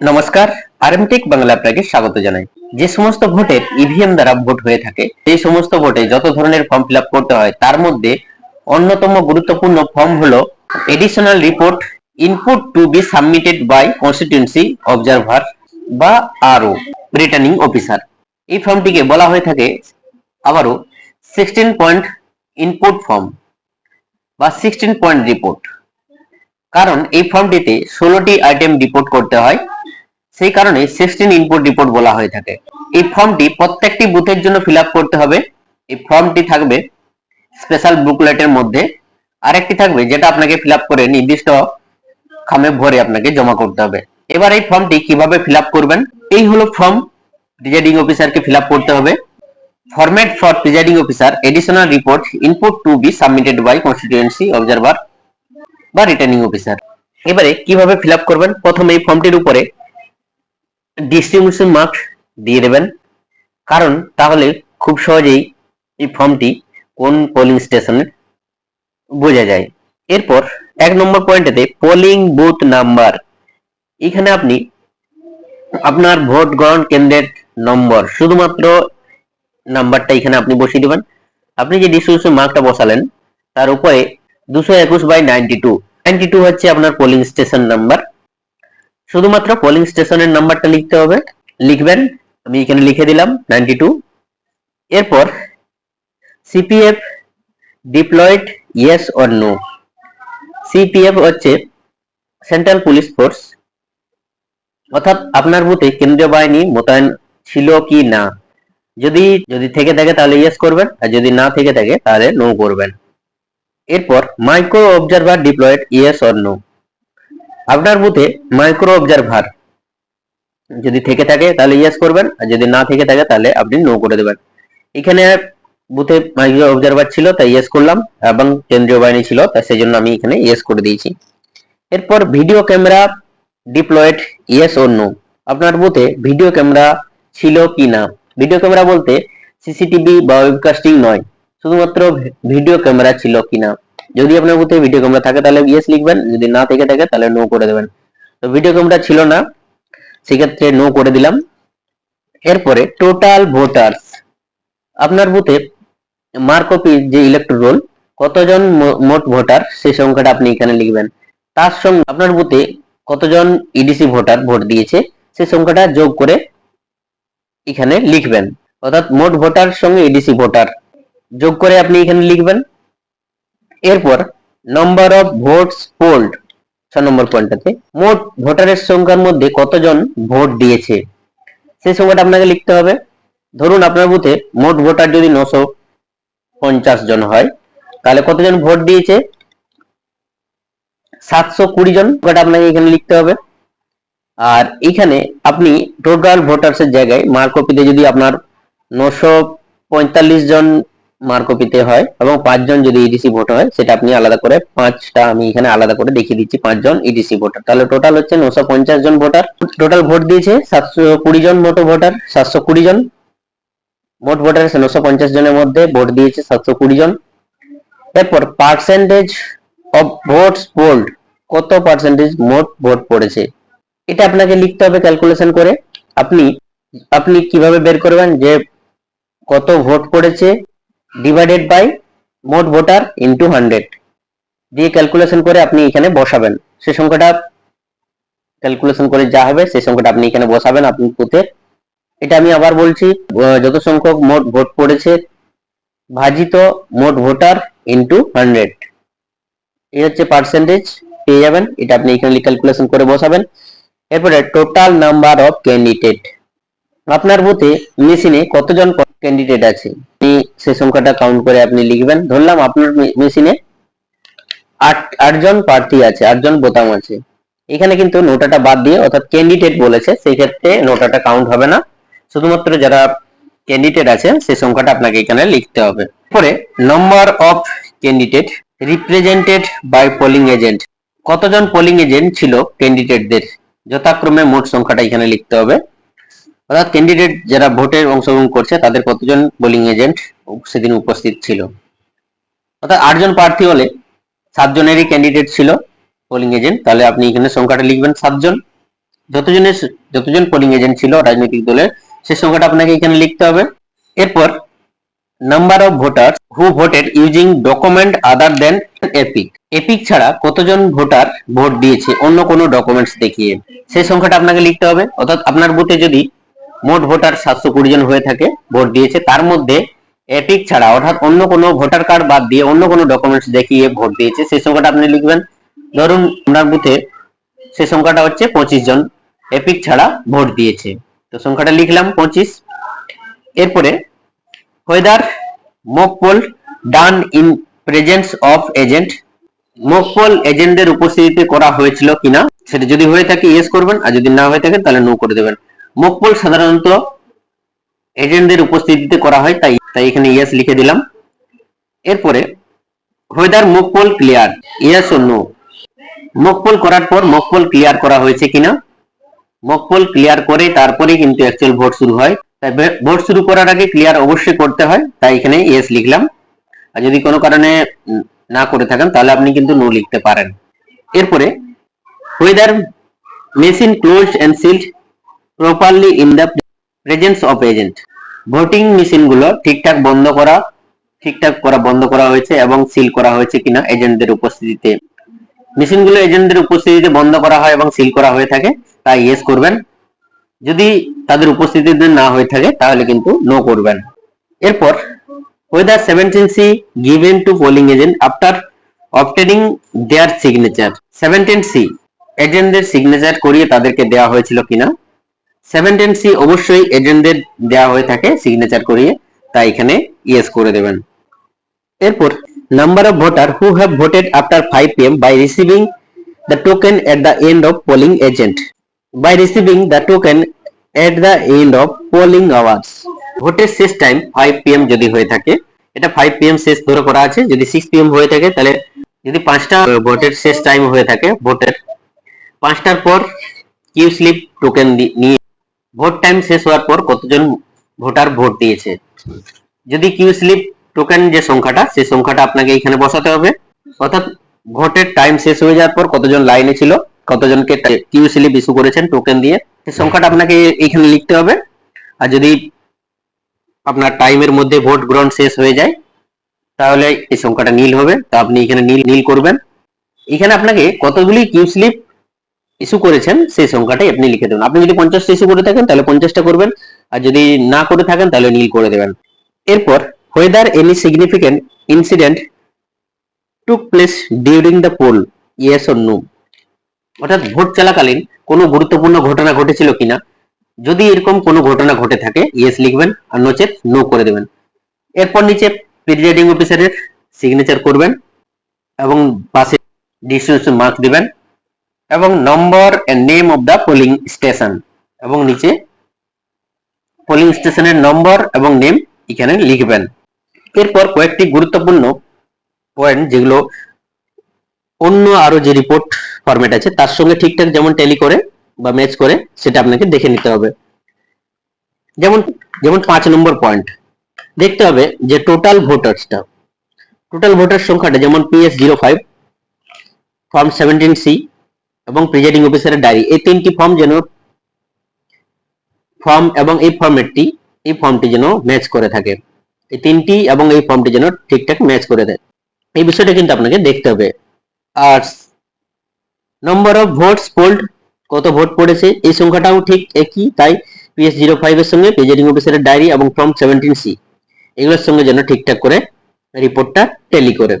নমস্কার, আরএমটেক বাংলা আপনাকে স্বাগত জানাই। যে সমস্ত ভোটের ইভিএম দ্বারা ভোট হয়ে থাকে, সেই সমস্ত ভোটে যত ধরনের ফর্ম ফিল করতে হয়, তার মধ্যে অন্যতম গুরুত্বপূর্ণ ফর্ম হলো additional report input to be submitted by constituency observer বা আরও রিটার্নিং অফিসার এই ফর্মটিকে বলা হয়ে থাকে আবারও সিক্সটিন পয়েন্ট ইনপুট ফর্ম বা সিক্সটিন পয়েন্ট রিপোর্ট কারণ এই ফর্মটিতে ষোলোটি আইটেম রিপোর্ট করতে হয় সেই কারণে সিক্সটিন ইনপুট রিপোর্ট বলা হয়ে থাকে। এই ফর্মটি প্রত্যেকটি বুথের জন্য ফিল করতে হবে। এই ফর্মটি থাকবে স্পেশাল বুকলেটের মধ্যে। আরেকটি থাকবে যেটা আপনাকে ফিল করে নির্দিষ্ট খামে ভরে আপনাকে জমা করতে হবে। এবার এই ফর্মটি কীভাবে ফিল করবেন? এই হলো ফর্ম প্রিজাইডিং অফিসারকে ফিল করতে হবে। Format for presiding officer additional report input to be submitted by constituency observer বা রিটার্নিং অফিসার এবারে কীভাবে ফিল করবেন? প্রথমে এই ফর্মটির উপরে ডিস্ট্রিবিউশন মার্ক দিয়ে দেবেন। কারণ তাহলে খুব সহজেই এই ফর্মটি কোন পোলিং স্টেশনে বোঝা যায়। এরপর এক নম্বর পয়েন্টেতে পোলিং বুথ নাম্বার এখানে আপনি আপনার ভোট গ্রহণ কেন্দ্রের নম্বর, শুধুমাত্র নাম্বারটা এখানে আপনি বসিয়ে দিবেন। আপনি যে ডিস্ট্রিবিউশন মার্কটা বসালেন, তার উপরে দুশো একুশ by ninety two ninety two হচ্ছে আপনার পোলিং স্টেশন নাম্বার শুধুমাত্র পোলিং স্টেশনের নাম্বারটা লিখতে হবে। লিখবেন, আমি এখানে লিখে দিলাম নাইনটি টু এরপর CPF deployed yes or no CPF হচ্ছে সেন্ট্রাল পুলিশ ফোর্স অর্থাৎ আপনার বুথে কেন্দ্রীয় বাহিনী মোতায়েন ছিল কি না। যদি যদি থেকে থাকে তাহলে ইয়েস করবেন, আর যদি না থেকে থাকে তাহলে নো করবেন। এরপর micro observer deployed yes or no আপনার বুথে মাইক্রো অবজারভার যদি থেকে থাকে তাহলে ইয়েস করবেন, আর যদি না থেকে থাকে তাহলে আপনি নো করে দেবেন। এখানে বুথে মাইক্রো অবজারভার ছিল, তাই ইয়েস করলাম, এবং কেন্দ্রীয় বাহিনী ছিল, তাই সেই জন্য আমি এখানে ইয়েস করে দিয়েছি। এরপর ভিডিও ক্যামেরা ডিপ্লয়েড ইয়েস ও নো আপনার বুথে ভিডিও ক্যামেরা ছিল কি না? ভিডিও ক্যামেরা বলতে সিসিটিভি বা ওয়েবকাস্টিং নয়, শুধুমাত্র ভিডিও ক্যামেরা ছিল কিনা যদি আপনার বুথে ভিডিও ক্যামেরা থাকে, তাহলে ইয়েস লিখবেন, যদি না থেকে থাকে, তাহলে নো করে দেবেন। তো ভিডিও ক্যামেরা ছিল না, সেক্ষেত্রে নো করে দিলাম। এরপরে টোটাল ভোটার্স আপনার বুথে মার্কপি যে ইলেকট্রোল রোল কতজন মোট ভোটার সেই সংখ্যাটা আপনি এখানে লিখবেন। তার সঙ্গে আপনার বুথে কতজন ইডিসি ভোটার ভোট দিয়েছে, সেই সংখ্যাটা যোগ করে এখানে লিখবেন। অর্থাৎ মোট ভোটার সঙ্গে ইডিসি ভোটার যোগ করে আপনি এখানে লিখবেন। এরপর নাম্বার অফ ভোটস পোল্ড ছ নম্বর পয়েন্টটাতে মোট ভোটারের সংখ্যার মধ্যে কতজন ভোট দিয়েছে? সেই সংখ্যাটা আপনাকে লিখতে হবে। ধরুন আপনার বুথে মোট ভোটার যদি নশো পঞ্চাশ জন হয়, তাহলে কতজন ভোট দিয়েছে? সাতশো কুড়ি জন, সংখ্যাটা আপনাকে এখানে লিখতে হবে। আর এখানে আপনি টোটাল ভোটার্স এর জায়গায় মার্কপিতে যদি আপনার নশো পঁয়তাল্লিশ জন মার্কপিতে হয় এবং পাঁচজন যদি ইডিসি ভোট হয়, সেটা আপনি আলাদা করে পাঁচটা আমি এখানে আলাদা করে দেখিয়ে দিচ্ছি পাঁচজন ইডিসি ভোটার তাহলে টোটাল হচ্ছে নশো পঞ্চাশ জন ভোটার টোটাল ভোট দিয়েছে সাতশো কুড়ি জন মোট ভোটার সাতশো কুড়ি জন। মোট ভোটার নশো পঞ্চাশ জনের মধ্যে ভোট দিয়েছে সাতশো কুড়ি জন। এরপর পার্সেন্টেজ অফ ভোটস পোল্ড কত পার্সেন্টেজ মোট ভোট পড়েছে? এটা আপনাকে লিখতে হবে ক্যালকুলেশন করে। আপনি আপনি কীভাবে বের করবেন যে কত ভোট পড়েছে ডিভাইডেড বাই মোট ভোটার ইনটু হান্ড্রেড দিয়ে ক্যালকুলেশন করে আপনি এখানে বসাবেন, সে সংখ্যাটা ক্যালকুলেশন করে যা হবে, সেই সংখ্যাটা আপনি এখানে বসাবেন আপনি পুঁতে এটা আমি আবার বলছি যত সংখ্যক মোট ভোট পড়েছে, ভাজিত মোট ভোটার ইনটু হান্ড্রেড এই হচ্ছে পার্সেন্টেজ পেয়ে যাবেন, এটা আপনি এখানে ক্যালকুলেশন করে বসাবেন। এরপরে টোটাল নাম্বার অফ ক্যান্ডিডেট আপনার বুথে মেশিনে কতজন ক্যান্ডিডেট আছে। আপনি সেই সংখ্যাটা কাউন্ট করে আপনি লিখবেন। ধরলাম আপনার মেশিনে আট, আটজন প্রার্থী আছে, আটজন বোতাম আছে। এখানে কিন্তু নোটাটা বাদ দিয়ে অর্থাৎ ক্যান্ডিডেট বলেছে, সেই ক্ষেত্রে নোটাটা কাউন্ট হবে না। শুধুমাত্র যারা ক্যান্ডিডেট আছে, সেই সংখ্যাটা আপনাকে এখানে লিখতে হবে। পরে number of candidate represented by polling agent কতজন পোলিং এজেন্ট ছিল ক্যান্ডিডেটদের যথাক্রমে মোট সংখ্যাটা এখানে লিখতে হবে। অর্থাৎ ক্যান্ডিডেট যারা ভোটের অংশগ্রহণ করছে, তাদের কতজন বোলিং এজেন্ট সেদিন উপস্থিত ছিল? অর্থাৎ আটজন প্রার্থী হলে সাতজনেরই ক্যান্ডিডেট ছিল পোলিং এজেন্ট তাহলে আপনি এখানে সংখ্যাটা লিখবেন, সাতজন। যতজনের যতজন পোলিং এজেন্ট ছিল রাজনৈতিক দলের, সে সংখ্যাটা আপনাকে এখানে লিখতে হবে। এরপর number of voter who voted using document other than EPIC EPIC ছাড়া কতজন ভোটার ভোট দিয়েছে, অন্য কোনো ডকুমেন্টস দেখিয়ে। সেই সংখ্যাটা আপনাকে লিখতে হবে। অর্থাৎ আপনার বুথে যদি মোট ভোটার সাতশো কুড়ি জন হয়ে থাকে, ভোট দিয়েছে। তার মধ্যে এপিক ছাড়া, অর্থাৎ অন্য কোনো ভোটার কার্ড বাদ দিয়ে অন্য কোনো ডকুমেন্টস দেখিয়ে ভোট দিয়েছে। সেই সংখ্যাটা আপনি লিখবেন। ধরুন আপনার বুথে সেই সংখ্যাটা হচ্ছে পঁচিশ জন। এপিক ছাড়া ভোট দিয়েছে। তো সংখ্যাটা লিখলাম, পঁচিশ। এরপরে poll done in presence of agent mock poll এজেন্টদের উপস্থিতিতে করা হয়েছিল কিনা, সেটা যদি হয়ে থাকে ইয়েস করবেন। আর যদি না হয়ে থাকে, তাহলে নো করে দেবেন। Mock সাধারণত এজেন্টদের উপস্থিতিতে করা হয়, তাই তাই এখানে ইয়েস লিখে দিলাম। এরপরে whether mock clear clear, yes or no? করার পর mock ক্লিয়ার করা হয়েছে কিনা? mock ক্লিয়ার করে তারপরে কিন্তু অ্যাকচুয়াল ভোট শুরু হয়। তাই ভোট শুরু করার আগে ক্লিয়ার অবশ্যই করতে হয়, তাই এখানে ইয়েস লিখলাম। আর যদি কোনো কারণে না করে থাকেন, তাহলে আপনি কিন্তু নো লিখতে পারেন। এরপরে whether machine closed and sealed properly in the presence of agent voting মেশিনগুলো ঠিকঠাক বন্ধ করা, ঠিকঠাক করা বন্ধ করা হয়েছে এবং সিল করা হয়েছে কিনা এজেন্টদের উপস্থিতিতে। মেশিনগুলো এজেন্টদের উপস্থিতিতে বন্ধ করা হয় এবং সিল করা হয়ে থাকে, তাই ইয়েস করবেন। যদি তাদের উপস্থিতিতে না হয়ে থাকে, তাহলে কিন্তু নো করবেন। এরপর, whether 17C given to polling agent after obtaining their signature 17C এজেন্টদের সিগনেচার করিয়ে তাদেরকে দেওয়া হয়েছিল কিনা? 17C অবশ্যই এজেন্টদের দেওয়া হয়ে থাকে সিগনেচার করিয়ে, তাই এখানে ইয়েস করে দেবেন। এরপর number of voter who have voted after 5 pm by receiving the token at the end of polling agent by receiving the token at the end of polling hours ভোটের শেষ টাইম 5 পিএম যদি হয়ে থাকে, এটা 5 PM শেষ ধরে করা আছে, যদি 6 পিএম হয়ে থাকে, তাহলে যদি পাঁচটা ভোটের শেষ টাইম হয়ে থাকে ভোটের পাঁচটার পর কিউ স্লিপ টোকেন নিয়ে ভোট টাইম শেষ হওয়ার পর কতজন ভোটার ভোট দিয়েছে? যদি কিউ স্লিপ টোকেন যে সংখ্যাটা, সেই সংখ্যাটা আপনাকে এখানে বসাতে হবে। অর্থাৎ ভোটের টাইম শেষ হয়ে যাওয়ার পর কতজন লাইনে ছিল, কতজনকে কিউ স্লিপ ইস্যু করেছেন টোকেন দিয়ে, সেই সংখ্যাটা আপনাকে এখানে লিখতে হবে। আর যদি আপনার টাইমের মধ্যে ভোট গ্রহণ শেষ হয়ে যায়, তাহলে এই সংখ্যাটা নীল হবে। তা আপনি এখানে নীল নীল করবেন। এখানে আপনাকে কতগুলি কিউ স্লিপ ইস্যু করেছেন, সেই সংখ্যাটাই আপনি লিখে দেবেন। আপনি যদি পঞ্চাশটা ইস্যু করে থাকেন, তাহলে পঞ্চাশটা করবেন। আর যদি না করে থাকেন, তাহলে নীল করে দেবেন। এরপর, whether any significant incident took place during the poll yes or no অর্থাৎ ভোট চলাকালীন কোনো গুরুত্বপূর্ণ ঘটনা ঘটেছিল কিনা? যদি এরকম কোনো ঘটনা ঘটে থাকে ইয়েস লিখবেন, আর নচেত নো করে দেবেন। এরপর নিচে প্রিজাইডিং অফিসারের সিগনেচার করবেন এবং পাশে ডিস্ট্রিবিউশন মার্ক দিবেন। এবং নম্বর and name of the polling station এবং নিচে পোলিং স্টেশনের নম্বর এবং নেম এখানে লিখবেন। এরপর কয়েকটি গুরুত্বপূর্ণ পয়েন্ট যেগুলো অন্য আরও যে রিপোর্ট ফরম্যাট আছে, তার সঙ্গে ঠিকঠাক যেমন টেলি করে বা ম্যাচ করে, সেটা আপনাকে দেখে নিতে হবে। যেমন যেমন পাঁচ নম্বর পয়েন্ট দেখতে হবে যে টোটাল ভোটার্সটা টোটাল ভোটার সংখ্যাটা যেমন PS zero five form seventeen C এবং প্রিজাইডিং অফিসারের ডায়েরি এই তিনটি ফর্ম যেন ফর্ম এবং এই ফর্মেটটি এই ফর্মটি যেন ম্যাচ করে থাকে। এই তিনটি এবং এই ফর্মটি যেন ঠিকঠাক ম্যাচ করে দেয়। এই বিষয়টা কিন্তু আপনাকে দেখতে হবে। আর নম্বর অফ ভোটস পোল্ড কত ভোট পড়েছে, এই সংখ্যাটাও ঠিক একই, তাই পিএস জিরো ফাইভ এর সঙ্গে প্রিজাইডিং অফিসারের ডায়েরি এবং ফর্ম সেভেন্টিন সি এগুলোর সঙ্গে যেন ঠিকঠাক করে রিপোর্টটা টেলি করে।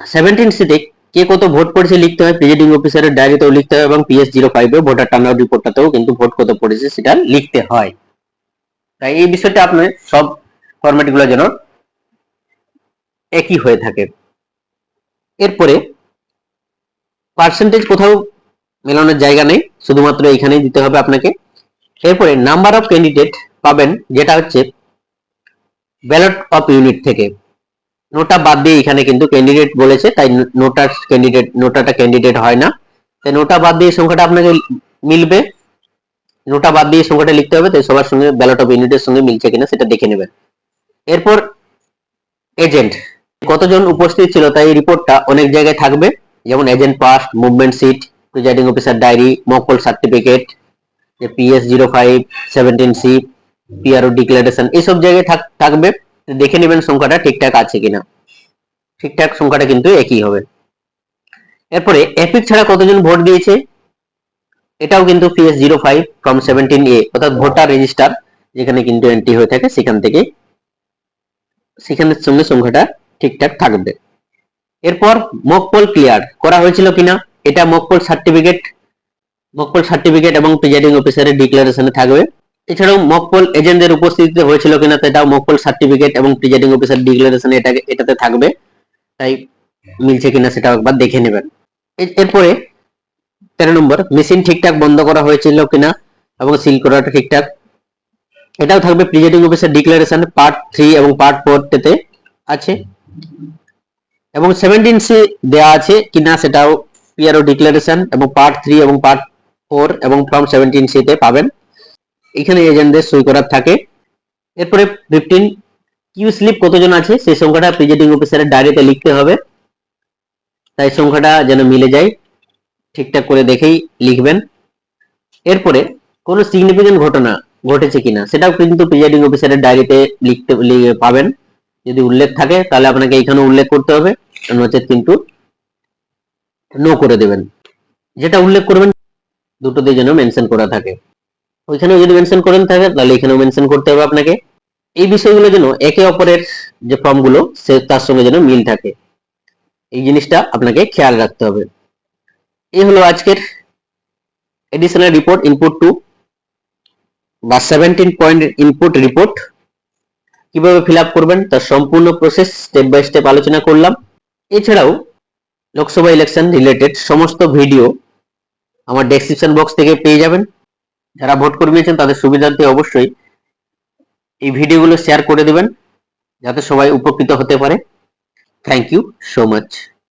সেভেন্টিন সিতে কে কত ভোট পড়েছে লিখতে হয় প্রিজাইডিং অফিসারের ডায়েরিতেও লিখতে হয় এবং PS zero five voter turn রিপোর্টটাতেও কিন্তু ভোট কত পড়েছে সেটা লিখতে হয়। তাই এই বিষয়টা আপনার সব ফরম্যাটগুলো যেন একই হয়ে থাকে। এরপরে পার্সেন্টেজ কোথাও মেলানোর জায়গা নেই, শুধুমাত্র এখানেই দিতে হবে আপনাকে। এরপরে নাম্বার অফ ক্যান্ডিডেট পাবেন, যেটা হচ্ছে ব্যালট অফ ইউনিট থেকে। নোটা বাদ দিয়ে এখানে কিন্তু ক্যান্ডিডেট বলেছে, তাই নোটার ক্যান্ডিডেট নোটাটা ক্যান্ডিডেট হয় না। তাই নোটা বাদ দিয়ে সংখ্যাটা আপনাকে মিলবে। নোটা বাদ দিয়ে সংখ্যাটা লিখতে হবে, তাই সবার সঙ্গে ব্যালট অফ ইউনিটের সঙ্গে মিলছে কিনা সেটা দেখে নেবেন। এরপর এজেন্ট কতজন উপস্থিত ছিল তাই রিপোর্টটা অনেক জায়গায় থাকবে। যেমন agent past movement sheet presiding officer diary mock poll certificate PS zero five seventeen C PRO declaration এইসব জায়গায় থাক- থাকবে। দেখে নেবেন সংখ্যাটা ঠিকঠাক আছে কিনা। ঠিকঠাক সংখ্যাটা কিন্তু একই হবে। এরপরে এপিক ছাড়া কতজন ভোট দিয়েছে? এটাও কিন্তু PS zero five from seventeen A অর্থাৎ ভোটার রেজিস্টার যেখানে কিন্তু এন্ট্রি হয়ে থাকে, সেখান থেকে সেখানের সঙ্গে সংখ্যাটা ঠিকঠাক থাকবে। এরপর মকপল ক্লিয়ার করা হয়েছিল কিনা? এটা mock poll certificate mock poll certificate এবং প্রিজাইডিং অফিসারের ডিক্লারেশনে থাকবে। এছাড়াও মকপল এজেন্টদের উপস্থিতিতে হয়েছিল কিনা সেটাও মকপল সার্টিফিকেট এবং প্রিজাইডিং অফিসার ডিক্লারেশন এটাকে, এটাতে থাকবে। তাই মিলছে কিনা সেটাও একবার দেখে নেবেন। এরপরে তেরো নম্বর মেশিন ঠিকঠাক বন্ধ করা হয়েছিল কিনা এবং সিল করাটা ঠিকঠাক। এটাও থাকবে presiding officer declaration part three এবং পার্ট ফোর তে আছে। এবং সেভেন্টিন সি দেওয়া আছে কিনা সেটাও পিআরও ডিক্লারেশন এবং পার্ট থ্রি এবং পার্ট ফোর এবং ফর্ম সেভেন্টিন সি তে পাবেন। এখানে এজেন্টদের সই করার থাকে। এরপরে ফিফটিন কিউ স্লিপ কতজন আছে? সেই সংখ্যাটা প্রিজাইডিং অফিসারের ডায়েরিতে লিখতে হবে। তাই সংখ্যাটা যেন মিলে যায়, ঠিকঠাক করে দেখেই লিখবেন। এরপরে কোনো সিগনিফিকেন্ট ঘটনা ঘটেছে কিনা, সেটাও কিন্তু প্রিজাইডিং অফিসারের ডায়েরিতে লিখতে পাবেন। যদি উল্লেখ থাকে, তাহলে আপনাকে এখানে উল্লেখ করতে হবে। নচেত কিন্তু নো করে দেবেন। যেটা উল্লেখ করবেন, দুটোতে যেন মেনশন করা থাকে। ওইখানেও যদি মেনশন করেন থাকে তাহলে এখানেও মেনশন করতে হবে আপনাকে। এই বিষয়গুলো যেন একে অপরের যে ফর্মগুলো সে তার সঙ্গে যেন মিল থাকে। এই জিনিসটা আপনাকে খেয়াল রাখতে হবে। এই হলো আজকের এডিশনাল রিপোর্ট ইনপুট টু বা সেভেন্টিন পয়েন্ট ইনপুট রিপোর্ট কীভাবে ফিল করবেন, তার সম্পূর্ণ প্রসেস স্টেপ বাই স্টেপ আলোচনা করলাম। এছাড়াও লোকসভা ইলেকশন রিলেটেড সমস্ত ভিডিও আমার ডেসক্রিপশন বক্স থেকে পেয়ে যাবেন। যারা ভোট কর্মীছেন তাদের সুবিধার্থে অবশ্যই এই ভিডিওগুলো শেয়ার করে দেবেন, যাতে সবাই উপকৃত হতে পারে। Thank you so much